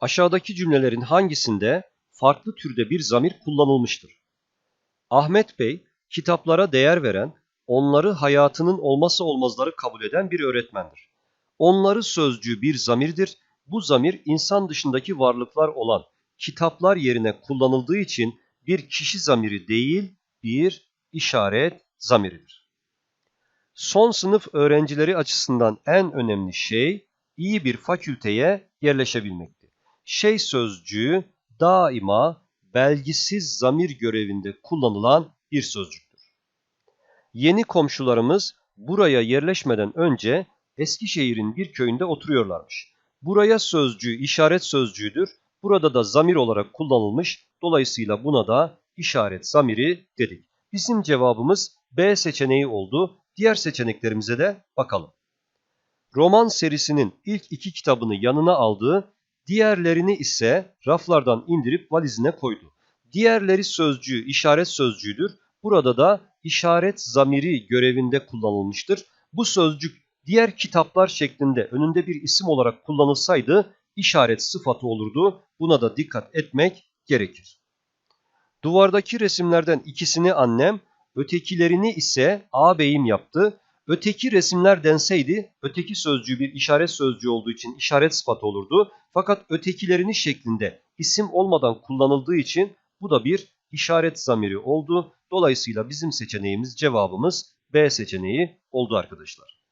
Aşağıdaki cümlelerin hangisinde farklı türde bir zamir kullanılmıştır? Ahmet Bey, kitaplara değer veren, onları hayatının olmazsa olmazları kabul eden bir öğretmendir. Onları sözcüğü bir zamirdir. Bu zamir insan dışındaki varlıklar olan kitaplar yerine kullanıldığı için bir kişi zamiri değil, bir işaret zamiridir. Son sınıf öğrencileri açısından en önemli şey iyi bir fakülteye yerleşebilmekti. Şey sözcüğü daima belgisiz zamir görevinde kullanılan bir sözcüktür. Yeni komşularımız buraya yerleşmeden önce Eskişehir'in bir köyünde oturuyorlarmış. Buraya sözcüğü işaret sözcüğüdür. Burada da zamir olarak kullanılmış. Dolayısıyla buna da işaret zamiri dedik. Bizim cevabımız B seçeneği oldu. Diğer seçeneklerimize de bakalım. Roman serisinin ilk iki kitabını yanına aldı, diğerlerini ise raflardan indirip valizine koydu. Diğerleri sözcüğü işaret sözcüğüdür. Burada da işaret zamiri görevinde kullanılmıştır. Bu sözcük diğer kitaplar şeklinde önünde bir isim olarak kullanılsaydı işaret sıfatı olurdu. Buna da dikkat etmek gerekir. Duvardaki resimlerden ikisini annem, ötekilerini ise ağabeyim yaptı. Öteki resimler denseydi öteki sözcüğü bir işaret sözcüğü olduğu için işaret sıfatı olurdu. Fakat ötekilerini şeklinde isim olmadan kullanıldığı için bu da bir işaret zamiri oldu. Dolayısıyla bizim seçeneğimiz cevabımız B seçeneği oldu arkadaşlar.